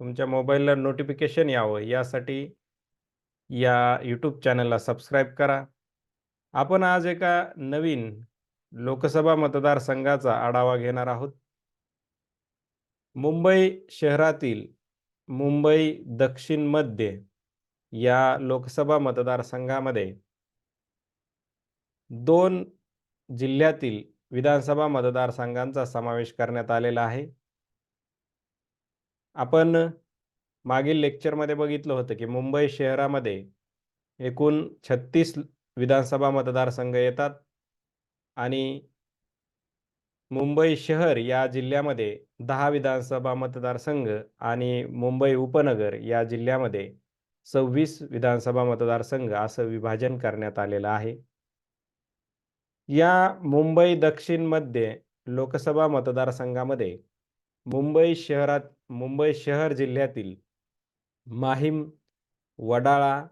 तुमच्या मोबाईलला नोटिफिकेशन यावं. यासाठी या यूट्यूब चॅनलला सबस्क्राईब करा. आपण आज एका नवीन लोकसभा मतदारसंघाचा आढावा घेणार आहोत. मुंबई शहरातील मुंबई दक्षिण मध्य या लोकसभा मतदारसंघामध्ये दोन जिल्ह्यातील विधानसभा मतदारसंघांचा समावेश करण्यात आलेला आहे. आपण मागील लेक्चरमध्ये बघितलं होतं की मुंबई शहरामध्ये एकूण छत्तीस विधानसभा मतदारसंघ येतात आणि मुंबई शहर या जिल्ह्यामध्ये दहा विधानसभा मतदारसंघ आणि मुंबई उपनगर या जिल्ह्यामध्ये सव्वीस विधानसभा मतदारसंघ असं विभाजन करण्यात आलेलं आहे. या मुंबई दक्षिणमध्ये लोकसभा मतदारसंघामध्ये मुंबई शहरात मुंबई शहर जिल्ह्यातील माहीम वडाळा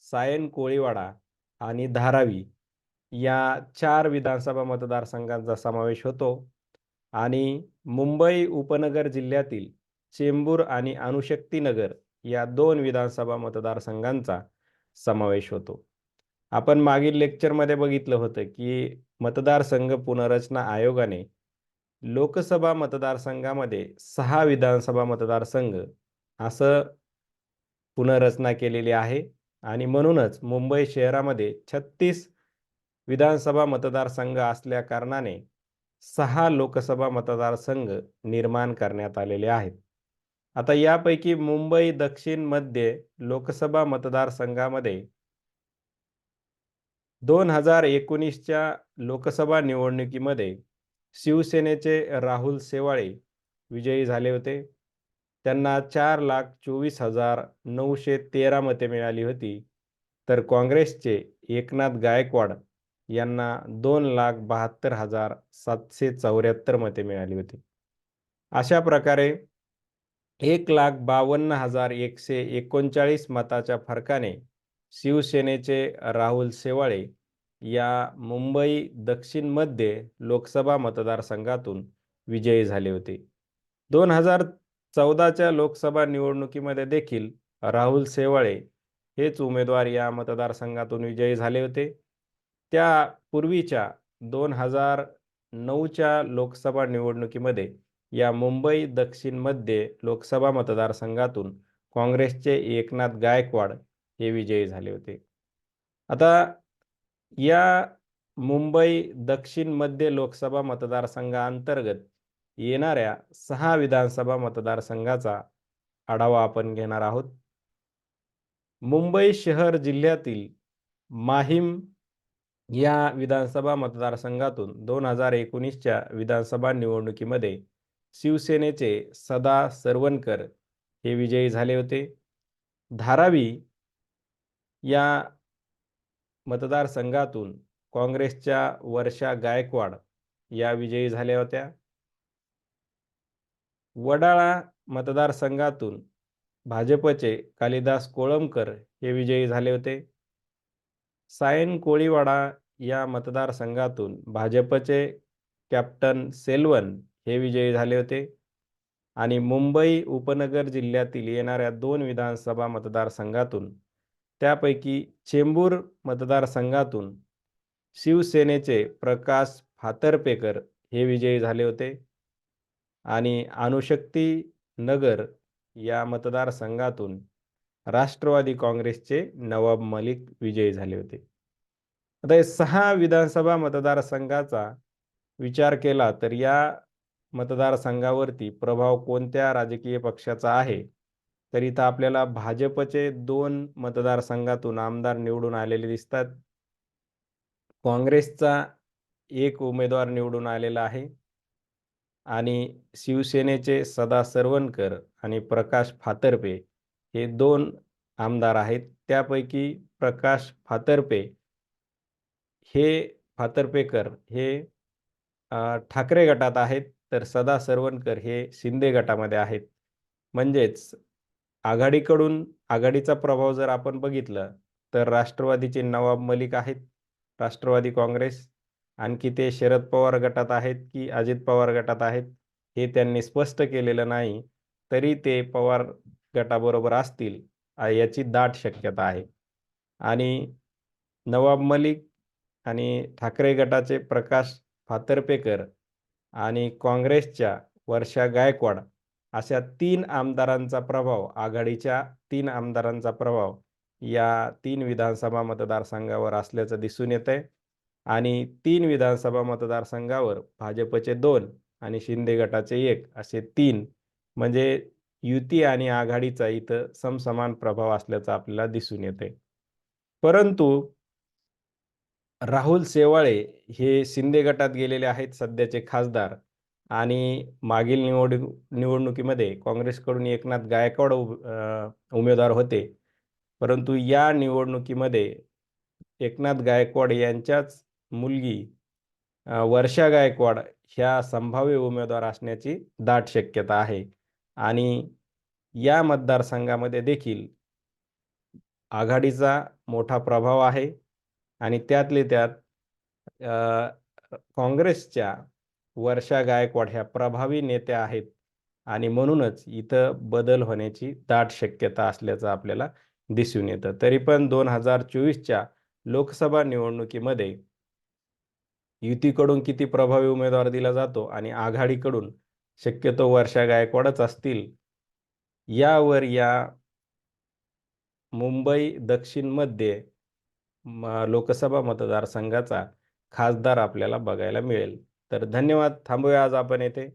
सायन कोळीवाडा आणि धारावी या चार विधानसभा मतदारसंघांचा समावेश होतो आणि मुंबई उपनगर जिल्ह्यातील चेंबूर आणि अणुशक्तीनगर या दोन विधानसभा मतदारसंघांचा समावेश होतो. आपण मागील लेक्चरमध्ये बघितलं होतं की मतदारसंघ पुनर्रचना आयोगाने लोकसभा मतदारसंघामध्ये सहा विधानसभा मतदारसंघ असं पुनर्रचना केलेली आहे आणि म्हणूनच मुंबई शहरामध्ये छत्तीस विधानसभा मतदारसंघ असल्या कारणाने सहा लोकसभा मतदारसंघ निर्माण करण्यात आलेले आहेत. आता यापैकी मुंबई दक्षिणमध्ये लोकसभा मतदारसंघामध्ये दोन हजार एकोणीसच्या लोकसभा निवडणुकीमध्ये शिवसेनेचे राहुल सेवाळे विजयी झाले होते. त्यांना चार लाख चोवीस हजार नऊशे तेरा मते मिळाली होती. तर काँग्रेसचे एकनाथ गायकवाड यांना दोन लाख बहात्तर हजार सातशे चौऱ्याहत्तर मते मिळाली होती. अशा प्रकारे एक लाख बावन्न हजार एकशे एकोणचाळीस मताच्या फरकाने शिवसेनेचे राहुल सेवाळे या मुंबई दक्षिणमध्ये लोकसभा मतदारसंघातून विजयी झाले होते. दोन हजार चौदाच्या लोकसभा निवडणुकीमध्ये देखील राहुल सेवाळे हेच उमेदवार या मतदारसंघातून विजयी झाले होते. त्या पूर्वीच्या दोन हजार नऊच्या लोकसभा निवडणुकीमध्ये या मुंबई दक्षिणमध्ये लोकसभा मतदारसंघातून काँग्रेसचे एकनाथ गायकवाड हे विजयी झाले होते. आता या मुंबई दक्षिण मध्य लोकसभा मतदारसंघाअंतर्गत येणाऱ्या सहा विधानसभा मतदारसंघाचा आढावा आपण घेणार आहोत. मुंबई शहर जिल्ह्यातील माहीम या विधानसभा मतदारसंघातून दोन हजार एकोणीसच्या विधानसभा निवडणुकीमध्ये शिवसेनेचे सदा सरवणकर हे विजयी झाले होते. धारावी या मतदारसंघातून काँग्रेसच्या वर्षा गायकवाड या विजयी झाल्या होत्या. वडाळा मतदारसंघातून भाजपचे कालिदास कोळंबकर हे विजयी झाले होते. सायन कोळीवाडा या मतदारसंघातून भाजपचे कॅप्टन सेल्वन हे विजयी झाले होते. आणि मुंबई उपनगर जिल्ह्यातील येणाऱ्या दोन विधानसभा मतदारसंघातून त्यापैकी चेंबूर मतदारसंघातून शिवसेनेचे प्रकाश फातर्पेकर हे विजयी झाले होते आणि अणुशक्ती नगर या मतदारसंघातून राष्ट्रवादी काँग्रेसचे नवाब मलिक विजयी झाले होते. आता हे सहा विधानसभा मतदारसंघाचा विचार केला तर या मतदारसंघावरती प्रभाव कोणत्या राजकीय पक्षाचा आहे? तर इथं आपल्याला भाजपचे दोन मतदारसंघातून आमदार निवडून आलेले दिसतात. काँग्रेसचा एक उमेदवार निवडून आलेला आहे. आणि शिवसेनेचे सदा सरवणकर आणि प्रकाश फातर्पे हे दोन आमदार आहेत. त्यापैकी प्रकाश फातर्पे हे फातर्पेकर हे ठाकरे गटात आहेत. तर सदा सरवणकर हे शिंदे गटामध्ये आहेत. म्हणजेच आघाडीकडून आघाडीचा प्रभाव जर आपण बघितलं तर राष्ट्रवादीचे नवाब मलिक आहेत राष्ट्रवादी काँग्रेस आणखी ते शरद पवार गटात आहेत की अजित पवार गटात आहेत हे त्यांनी स्पष्ट केलेलं नाही तरी ते पवार गटाबरोबर असतील याची दाट शक्यता आहे. आणि नवाब मलिक आणि ठाकरे गटाचे प्रकाश फातर्पेकर आणि काँग्रेसच्या वर्षा गायकवाड अशा तीन आमदारांचा प्रभाव आघाडीच्या तीन आमदारांचा प्रभाव या तीन विधानसभा मतदारसंघावर असल्याचं दिसून येत आहे आणि तीन विधानसभा मतदारसंघावर भाजपचे दोन आणि शिंदे गटाचे एक असे तीन. म्हणजे युती आणि आघाडीचा इथं समसमान प्रभाव असल्याचा आपल्याला दिसून येते परंतु राहुल सेवाळे हे शिंदे गटात गेलेले आहेत सध्याचे खासदार. आणि मागील निवड निवडणुकीमध्ये काँग्रेसकडून एकनाथ गायकवाड उमेदवार होते. परंतु या निवडणुकीमध्ये एकनाथ गायकवाड यांच्याच मुलगी वर्षा गायकवाड ह्या संभाव्य उमेदवार असण्याची दाट शक्यता आहे. आणि या मतदारसंघामध्ये देखील आघाडीचा मोठा प्रभाव आहे. आणि त्यातले त्यात काँग्रेसच्या वर्षा गायकवाड ह्या प्रभावी नेत्या आहेत. आणि म्हणूनच इथं बदल होण्याची दाट शक्यता असल्याचं आपल्याला दिसून येतं. तरी पण दोन हजार चोवीसच्या लोकसभा निवडणुकीमध्ये युतीकडून किती प्रभावी उमेदवार दिला जातो आणि आघाडीकडून शक्यतो वर्षा गायकवाडच असतील यावर या मुंबई दक्षिणमध्ये म- लोकसभा मतदारसंघाचा खासदार आपल्याला बघायला मिळेल. तर धन्यवाद. थांबूया. आज आपण येथे